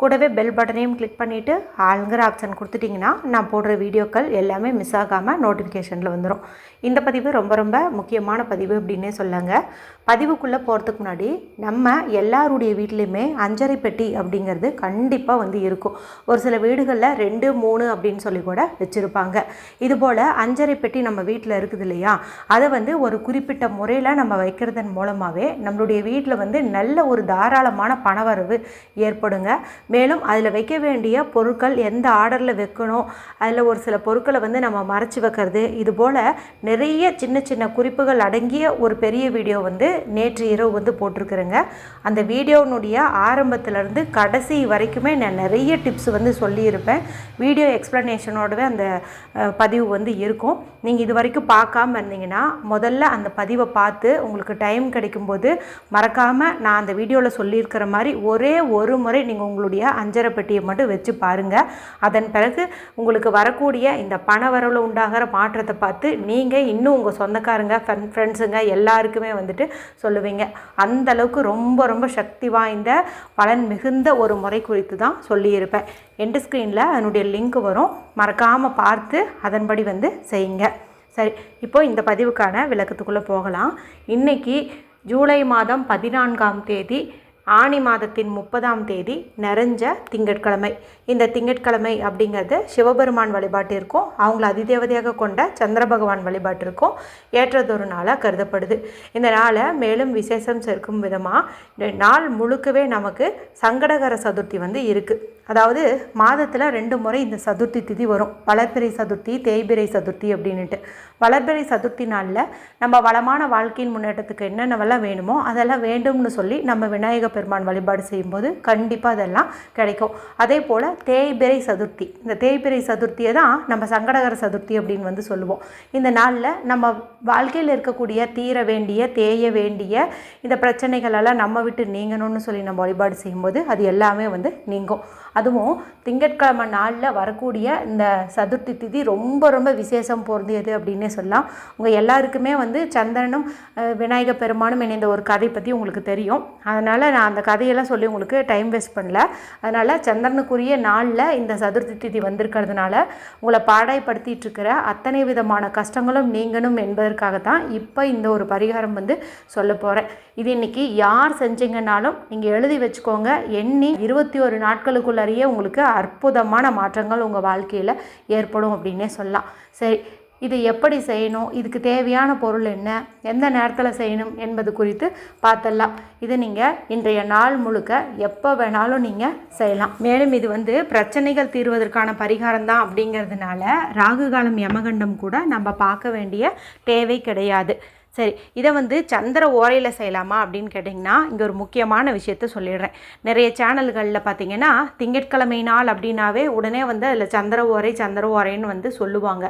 கூடவே பெல் பட்டனையும் கிளிக் பண்ணிவிட்டு ஆளுங்கிற ஆப்ஷன் கொடுத்துட்டிங்கன்னா நான் போடுற வீடியோக்கள் எல்லாமே மிஸ் ஆகாமல் நோட்டிஃபிகேஷனில் வந்துடும் இந்த பதிவு ரொம்ப ரொம்ப முக்கியமான பதிவு அப்படின்னே சொல்லுங்க. பதிவுக்குள்ளே போகிறதுக்கு முன்னாடி நம்ம எல்லாருடைய வீட்லேயுமே அஞ்சரை பெட்டி அப்படிங்கிறது கண்டிப்பாக வந்து இருக்கும். ஒரு சில வீடுகளில் ரெண்டு மூணு அப்படின்னு சொல்லி கூட வச்சுருப்பாங்க. இதுபோல் அஞ்சரை பெட்டி நம்ம வீட்டில் இருக்குது இல்லையா? அதை வந்து ஒரு குறிப்பிட்ட முறையில் நம்ம வைக்கிறதன் மூலமாகவே நம்மளுடைய வீட்டில் வந்து நல்ல ஒரு தாராளமான பணவரவு ஏற்படுங்க. மேலும் அதில் வைக்க வேண்டிய பொருட்கள் எந்த ஆர்டரில் வைக்கணும் அதில் ஒரு சில பொருட்களை வந்து நம்ம மறைச்சி வைக்கிறது இது போல் நிறைய சின்ன சின்ன குறிப்புகள் அடங்கிய ஒரு பெரிய வீடியோ வந்து நேற்று இரவு வந்து போட்டிருக்கிறேங்க. அந்த வீடியோனுடைய ஆரம்பத்திலேருந்து கடைசி வரைக்குமே நான் நிறைய டிப்ஸ் வந்து சொல்லியிருப்பேன். வீடியோ எக்ஸ்ப்ளனேஷனோடவே அந்த பதிவு வந்து இருக்கும். நீங்கள் இது வரைக்கும் பார்க்காம இருந்தீங்கன்னா முதல்ல அந்த பதிவை பார்த்து உங்களுக்கு டைம் கிடைக்கும்போது மறக்காமல் நான் அந்த வீடியோவில் சொல்லியிருக்கிற மாதிரி ஒரே ஒரு முறை நீங்கள் உங்களுடைய அஞ்சரை பெட்டியை மட்டும் வச்சு பாருங்கள் அதன் பிறகு உங்களுக்கு வரக்கூடிய இந்த பண வரவில் உண்டாகிற மாற்றத்தை பார்த்து நீங்கள் இன்னும் உங்கள் சொந்தக்காரங்க ஃப்ரெண்ட் ஃப்ரெண்ட்ஸுங்க எல்லாருக்குமே வந்துட்டு சொல்லுவீங்க. அந்த அளவுக்கு ரொம்ப ரொம்ப சக்தி வாய்ந்த பலன் மிகுந்த ஒரு முறை குறித்து தான் சொல்லியிருப்பேன். எண்டு ஸ்க்ரீனில் அதனுடைய லிங்க் வரும். மறக்காமல் பார்த்து அதன்படி வந்து செய்யுங்க. சரி இப்போது இந்த பதிவுக்கான விளக்கத்துக்குள்ளே போகலாம். இன்னைக்கு ஜூலை மாதம் பதினான்காம் தேதி ஆனி மாதத்தின் முப்பதாம் தேதி நிறைஞ்ச திங்கட்கிழமை. இந்த திங்கட்கிழமை அப்படிங்கிறது சிவபெருமான் வழிபாட்டிற்கும் அவங்கள அதிதேவதையாக கொண்ட சந்திர பகவான் வழிபாட்டிற்கும் ஏற்றதொரு நாளாக கருதப்படுது. இந்த நாளை மேலும் விசேஷம் சேர்க்கும் விதமாக நாள் முழுக்கவே நமக்கு சங்கடகர சதுர்த்தி வந்து இருக்குது அதாவது மாதத்தில் ரெண்டு முறை இந்த சதுர்த்தி திதி வரும். வளர்பிறை சதுர்த்தி தேய்பிறை சதுர்த்தி அப்படின்னுட்டு. வளர்பிறை சதுர்த்தி நாளில் நம்ம வளமான வாழ்க்கையின் முன்னேற்றத்துக்கு என்னென்னவெல்லாம் வேணுமோ அதெல்லாம் வேண்டும்னு சொல்லி நம்ம விநாயக பெருமான் வழிபாடு செய்யும்போது கண்டிப்பாக அதெல்லாம் கிடைக்கும். அதே போல் தேய்பிறை சதுர்த்தி. இந்த தேய்பிறை சதுர்த்தியை தான் நம்ம சங்கடகர சதுர்த்தி அப்படின்னு வந்து சொல்லுவோம். இந்த நாளில் நம்ம வாழ்க்கையில் இருக்கக்கூடிய தீர வேண்டிய தேய வேண்டிய இந்த பிரச்சனைகளெல்லாம் நம்ம விட்டு நீங்கணும்னு சொல்லி நம்ம வழிபாடு செய்யும்போது அது எல்லாமே வந்து நீங்கும். அதுவும் திங்கட்கிழமை நாளில் வரக்கூடிய இந்த சதுர்த்தி திதி ரொம்ப ரொம்ப விசேஷம் பொருந்தியது அப்படின்னே சொல்லலாம். உங்கள் எல்லாருக்குமே வந்து சந்திரனும் விநாயக பெருமானும் இணைந்த ஒரு கதை பற்றி உங்களுக்கு தெரியும். அதனால் நான் அந்த கதையெல்லாம் சொல்லி உங்களுக்கு டைம் வேஸ்ட் பண்ணல. அதனால் சந்திரனுக்குரிய நாளில் இந்த சதுர்த்தி திதி வந்திருக்கிறதுனால உங்களை பாடாய்படுத்திகிட்டு இருக்கிற அத்தனை விதமான கஷ்டங்களும் நீங்கணும் என்பதற்காக தான் இப்போ இந்த ஒரு பரிகாரம் வந்து சொல்ல போகிறேன் இது இன்னைக்கு யார் செஞ்சீங்கன்னாலும் நீங்கள் எழுதி வச்சுக்கோங்க. எண்ணி இருபத்தி ஒரு நாட்களுக்குள்ளேயே உங்களுக்கு அற்புதமான மாற்றங்கள் உங்கள் வாழ்க்கையில் ஏற்படும் அப்படின்னே சொல்லலாம். சரி இது எப்படி செய்யணும்? இதுக்கு தேவையான பொருள் என்ன? எந்த நேரத்தில் செய்யணும் என்பது குறித்து பார்த்தலாம் இது நீங்கள் இன்றைய நாள் முழுக்க எப்போ வேணாலும் நீங்கள் செய்யலாம். மேலும் இது வந்து பிரச்சனைகள் தீர்வதற்கான பரிகாரம் தான் அப்படிங்கிறதுனால ராகு காலம் யமகண்டம் கூட நம்ம பார்க்க வேண்டிய தேவை கிடையாது. சரி இதை வந்து சந்திர ஓரையில் செய்யலாமா அப்படின்னு கேட்டிங்கன்னா இங்கே ஒரு முக்கியமான விஷயத்த சொல்லிடுறேன். நிறைய சேனல்களில் பார்த்தீங்கன்னா திங்கட்கிழமை நாள் அப்படின்னாவே உடனே வந்து அதில் சந்திர ஓரை சந்திர ஓரைன்னு வந்து சொல்லுவாங்க.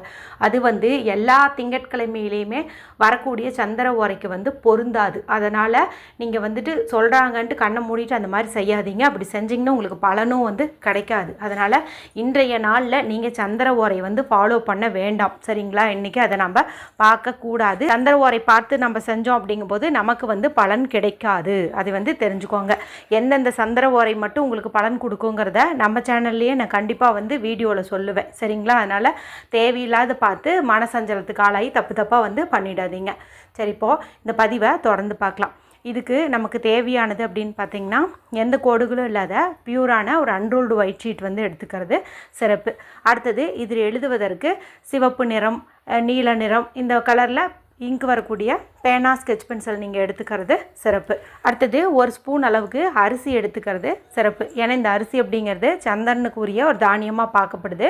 அது வந்து எல்லா திங்கட்கிழமையிலையுமே வரக்கூடிய சந்திர ஓரைக்கு வந்து பொருந்தாது. அதனால் நீங்கள் வந்துட்டு சொல்கிறாங்கன்ட்டு கண்ணை மூடிட்டு அந்த மாதிரி செய்யாதீங்க. அப்படி செஞ்சிங்கன்னா உங்களுக்கு பலனும் வந்து கிடைக்காது. அதனால் இன்றைய நாளில் நீங்கள் சந்திர ஓரை வந்து ஃபாலோ பண்ண வேண்டாம். சரிங்களா? இன்றைக்கி அதை நம்ம பார்க்கக்கூடாது. சந்திர ஓரை பார்த்து நம்ம செஞ்சோம் அப்படிங்கும்போது நமக்கு வந்து பலன் கிடைக்காது. அது வந்து தெரிஞ்சுக்கோங்க. எந்தெந்த சந்திர ஓரை மட்டும் உங்களுக்கு பலன் கொடுக்குங்கிறத நம்ம சேனல்லையே நான் கண்டிப்பாக வந்து வீடியோவில் சொல்லுவேன். சரிங்களா? அதனால் தேவையில்லாத பார்த்து மனசஞ்சலத்துக்கு ஆளாகி தப்பு தப்பாக வந்து பண்ணிடாதீங்க. சரி இப்போது இந்த பதிவை தொடர்ந்து பார்க்கலாம். இதுக்கு நமக்கு தேவையானது அப்படின்னு பார்த்தீங்கன்னா எந்த கோடுகளும் இல்லாத பியூரான ஒரு அன்ரோல்டு ஒயிட் ஷீட் வந்து எடுத்துக்கிறது சிறப்பு. அடுத்தது இதில் எழுதுவதற்கு சிவப்பு நிறம் நீல நிறம் இந்த கலரில் இங்க் வரக்கூடிய பேனா ஸ்கெட்ச் பென்சில் நீங்கள் எடுத்துக்கிறது சிறப்பு. அடுத்தது ஒரு ஸ்பூன் அளவுக்கு அரிசி எடுத்துக்கிறது சிறப்பு. ஏன்னா இந்த அரிசி அப்படிங்கிறது சந்திரனுக்குரிய ஒரு தானியமாக பார்க்கப்படுது.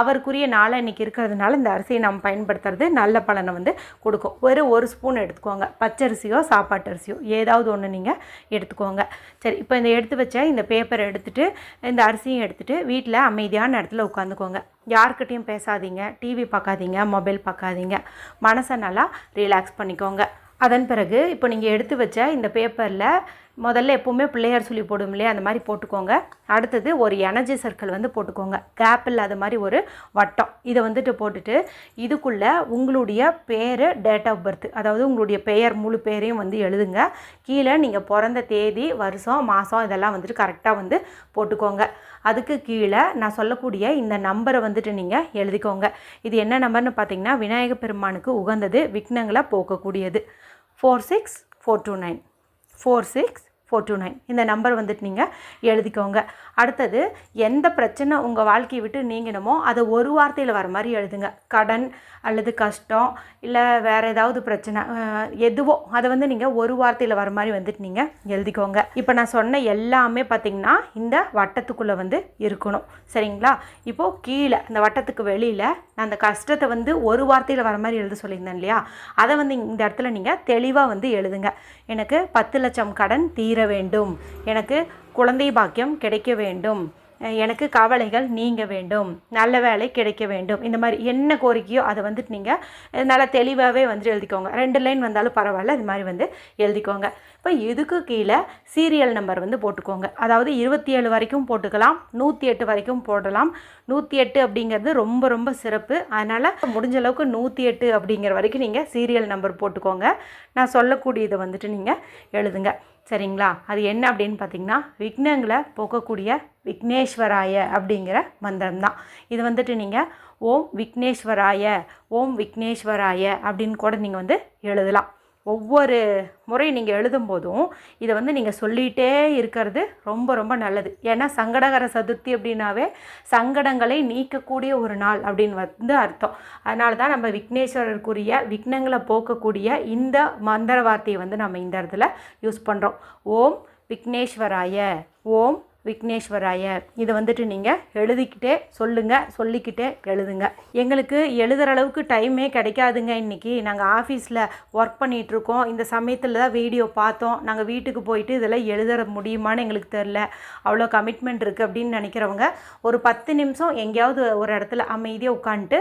அவருக்குரிய நாளை இன்றைக்கி இருக்கிறதுனால இந்த அரிசியை நம்ம பயன்படுத்துறது நல்ல பலனை வந்து கொடுக்கும். ஒரு ஒரு ஸ்பூன் எடுத்துக்கோங்க. பச்சரிசியோ சாப்பாட்டு அரிசியோ ஏதாவது ஒன்று நீங்கள் எடுத்துக்கோங்க. சரி இப்போ இந்த எடுத்து வச்ச இந்த பேப்பரை எடுத்துகிட்டு இந்த அரிசியும் எடுத்துகிட்டு வீட்டில் அமைதியான இடத்துல உட்காந்துக்கோங்க. யார்கிட்டையும் பேசாதீங்க. டிவி பார்க்காதீங்க. மொபைல் பார்க்காதீங்க. மனசை நல்லா ரிலாக்ஸ் பண்ணிக்கோங்க. அதன் பிறகு இப்போ நீங்கள் எடுத்து வச்ச இந்த பேப்பரில் முதல்ல எப்போவுமே பிள்ளையார் சொல்லி போடும் இல்லையா? அந்த மாதிரி போட்டுக்கோங்க. அடுத்தது ஒரு எனர்ஜி சர்க்கிள் வந்து போட்டுக்கோங்க. கேப் இல்லாத மாதிரி ஒரு வட்டம். இதை வந்துட்டு போட்டுட்டு இதுக்குள்ளே உங்களுடைய பேர் டேட் ஆஃப் பர்த் அதாவது உங்களுடைய பெயர் முழு பேரையும் வந்து எழுதுங்க. கீழே நீங்கள் பிறந்த தேதி வருஷம் மாதம் இதெல்லாம் வந்துட்டு கரெக்டாக வந்து போட்டுக்கோங்க. அதுக்கு கீழே நான் சொல்லக்கூடிய இந்த நம்பரை வந்துட்டு நீங்கள் எழுதிக்கோங்க. இது என்ன நம்பர்னு பார்த்தீங்கன்னா விநாயகப் பெருமானுக்கு உகந்தது விக்னங்களை போக்கக்கூடியது. Four six four two nine four six four two nine இந்த நம்பர் வந்துட்டு நீங்கள் எழுதிக்கோங்க. அடுத்தது எந்த பிரச்சனை உங்கள் வாழ்க்கையை விட்டு நீங்கணுமோ அதை ஒரு வார்த்தையில் வர மாதிரி எழுதுங்க. கடன் அல்லது கஷ்டம் இல்லை வேறு ஏதாவது பிரச்சனை எதுவோ அதை வந்து நீங்கள் ஒரு வார்த்தையில் வர மாதிரி வந்துட்டு நீங்கள் எழுதிக்கோங்க. இப்போ நான் சொன்ன எல்லாமே பார்த்திங்கன்னா இந்த வட்டத்துக்குள்ளே வந்து இருக்கணும். சரிங்களா? இப்போது கீழே இந்த வட்டத்துக்கு வெளியில் நான் அந்த கஷ்டத்தை வந்து ஒரு வார்த்தையில் வர மாதிரி எழுத சொல்லியிருந்தேன் இல்லையா? அதை வந்து இந்த இடத்துல நீங்கள் தெளிவாக வந்து எழுதுங்க. எனக்கு பத்து லட்சம் கடன் தீர வேண்டும். எனக்கு குழந்தை பாக்கியம் கிடைக்க வேண்டும். எனக்கு கவலைகள் நீங்க வேண்டும். நல்ல வேலை கிடைக்க வேண்டும். இந்த மாதிரி என்ன கோரிக்கையோ அதை வந்துட்டு நீங்கள் நல்லா தெளிவாகவே வந்துட்டு எழுதிக்கோங்க. ரெண்டு லைன் வந்தாலும் பரவாயில்ல இது மாதிரி வந்து எழுதிக்கோங்க. இப்போ இதுக்கு கீழே சீரியல் நம்பர் வந்து போட்டுக்கோங்க. அதாவது இருபத்தி ஏழு வரைக்கும் போட்டுக்கலாம் நூற்றி எட்டு வரைக்கும் போடலாம். நூற்றி எட்டு அப்படிங்கிறது ரொம்ப ரொம்ப சிறப்பு. அதனால் முடிஞ்ச அளவுக்கு நூற்றி எட்டு அப்படிங்கிற வரைக்கும் நீங்கள் சீரியல் நம்பர் போட்டுக்கோங்க. நான் சொல்லக்கூடியதை வந்துட்டு நீங்கள் எழுதுங்க. சரிங்களா? அது என்ன அப்படின்னு பார்த்தீங்கன்னா விக்னங்களை போக்கக்கூடிய விக்னேஸ்வராய அப்படிங்கிற மந்திரம் தான் இது வந்துட்டு நீங்கள் ஓம் விக்னேஸ்வராய ஓம் விக்னேஸ்வராய அப்படின்னு கூட நீங்கள் வந்து எழுதலாம். ஒவ்வொரு முறை நீங்கள் எழுதும்போதும் இதை வந்து நீங்கள் சொல்லிகிட்டே இருக்கிறது ரொம்ப ரொம்ப நல்லது. ஏன்னா சங்கடகர சதுர்த்தி அப்படின்னாவே சங்கடங்களை நீக்கக்கூடிய ஒரு நாள் அப்படின்னு வந்து அர்த்தம். அதனால தான் நம்ம விக்னேஸ்வரருக்குரிய விக்னங்களை போக்கக்கூடிய இந்த மந்திர வார்த்தையை வந்து நம்ம இந்த இடத்துல யூஸ் பண்ணுறோம் ஓம் விக்னேஸ்வராய. ஓம் விக்னேஸ்வராய இதை வந்துட்டு நீங்கள் எழுதிக்கிட்டே சொல்லுங்கள் சொல்லிக்கிட்டே எழுதுங்க. எங்களுக்கு எழுதுகிற அளவுக்கு டைமே கிடைக்காதுங்க இன்றைக்கி நாங்கள் ஆஃபீஸில் ஒர்க் பண்ணிகிட்ருக்கோம். இந்த சமயத்தில் தான் வீடியோ பார்த்தோம். நாங்கள் வீட்டுக்கு போயிட்டு இதெல்லாம் எழுத முடியுமான்னு எங்களுக்கு தெரில. அவ்வளோ கமிட்மெண்ட் இருக்குது அப்படின்னு நினைக்கிறவங்க ஒரு பத்து நிமிஷம் எங்கேயாவது ஒரு இடத்துல அமைதியாக உட்காந்துட்டு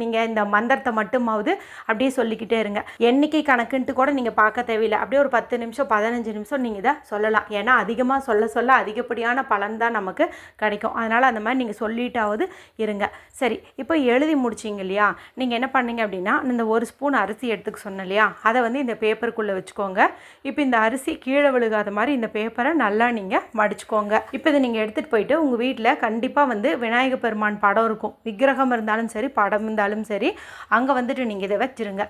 நீங்கள் இந்த மந்திரத்தை மட்டுமாவது அப்படியே சொல்லிக்கிட்டே இருங்க. எண்ணிக்கை கணக்குன்ட்டு கூட நீங்கள் பார்க்க தேவையில்லை. அப்படியே ஒரு பத்து நிமிஷம் பதினஞ்சு நிமிஷம் நீங்கள் இதை சொல்லலாம். ஏன்னா அதிகமாக சொல்ல சொல்ல அதிகப்படியான பலன் தான் நமக்கு கிடைக்கும். அதனால் அந்த மாதிரி நீங்கள் சொல்லிட்டாவது இருங்க. சரி இப்போ எழுதி முடிச்சிங்க இல்லையா? நீங்கள் என்ன பண்ணீங்க அப்படின்னா இந்த ஒரு ஸ்பூன் அரிசி எடுத்துக்க சொன்னேன் இல்லையா? அதை வந்து இந்த பேப்பருக்குள்ளே வச்சுக்கோங்க. இப்போ இந்த அரிசி கீழே விழுகாத மாதிரி இந்த பேப்பரை நல்லா நீங்கள் மடிச்சுக்கோங்க. இப்போ இதை நீங்கள் எடுத்துகிட்டு போயிட்டு உங்கள் வீட்டில் கண்டிப்பாக வந்து விநாயகர் பெருமான் படம் இருக்கும். விக்கிரகம் இருந்தாலும் சரி படம் இருந்தாலும் சரி அங்கே வந்துட்டு நீங்கள் இதை வச்சிருங்க.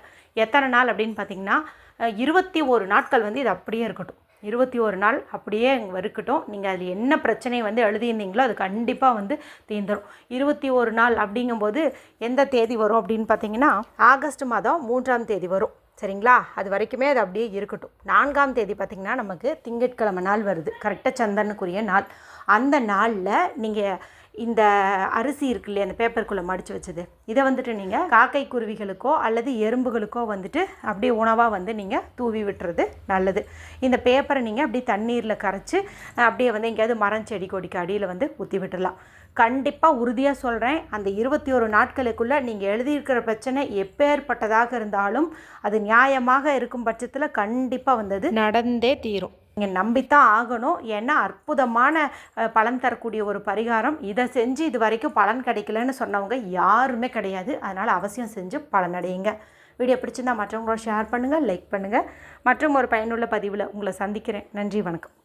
எத்தனை நாள் அப்படின்னு பார்த்தீங்கன்னா இருபத்தி ஒரு நாட்கள் வந்து இது அப்படியே இருக்கட்டும். இருபத்தி ஒரு நாள் அப்படியே இருக்கட்டும். நீங்கள் அதில் என்ன பிரச்சனை வந்து எழுதியிருந்தீங்களோ அது கண்டிப்பாக வந்து தீர்ந்துடும் இருபத்தி ஒரு நாள் அப்படிங்கும்போது எந்த தேதி வரும் அப்படின்னு பார்த்தீங்கன்னா ஆகஸ்ட் மாதம் மூன்றாம் தேதி வரும். சரிங்களா? அது வரைக்குமே அது அப்படியே இருக்கட்டும். நான்காம் தேதி பார்த்திங்கன்னா நமக்கு திங்கட்கிழமை நாள் வருது. கரெக்டாக சந்தனுக்குரிய நாள். அந்த நாளில் நீங்கள் இந்த அரிசி இருக்கு இல்லையா அந்த பேப்பருக்குள்ளே மடித்து வச்சது. இதை வந்துட்டு நீங்கள் காக்கை குருவிகளுக்கோ அல்லது எறும்புகளுக்கோ வந்துட்டு அப்படியே உணவாக வந்து நீங்கள் தூவி விட்டுறது நல்லது. இந்த பேப்பரை நீங்கள் அப்படியே தண்ணீரில் கரைச்சி அப்படியே வந்து எங்கேயாவது மரம் செடி கொடிக்கு அடியில் வந்து ஊற்றி விட்டுடலாம் கண்டிப்பாக உறுதியாக சொல்கிறேன் அந்த இருபத்தி ஒரு நாட்களுக்குள்ளே நீங்கள் எழுதியிருக்கிற பிரச்சனை எப்பேற்பட்டதாக இருந்தாலும் அது நியாயமாக இருக்கும் பட்சத்தில் கண்டிப்பாக வந்தது நடந்தே தீரும். நீங்கள் நம்பித்தான் ஆகணும். ஏன்னா அற்புதமான பலன் தரக்கூடிய ஒரு பரிகாரம். இதை செஞ்சு இது வரைக்கும் பலன் கிடைக்கலன்னு சொன்னவங்க யாருமே கிடையாது. அதனால் அவசியம் செஞ்சு பலனடையுங்க. வீடியோ பிடிச்சிருந்தால் மற்றவங்களோட ஷேர் பண்ணுங்கள் லைக் பண்ணுங்கள் மற்றும் ஒரு பயனுள்ள பதிவில் உங்களை சந்திக்கிறேன். நன்றி வணக்கம்.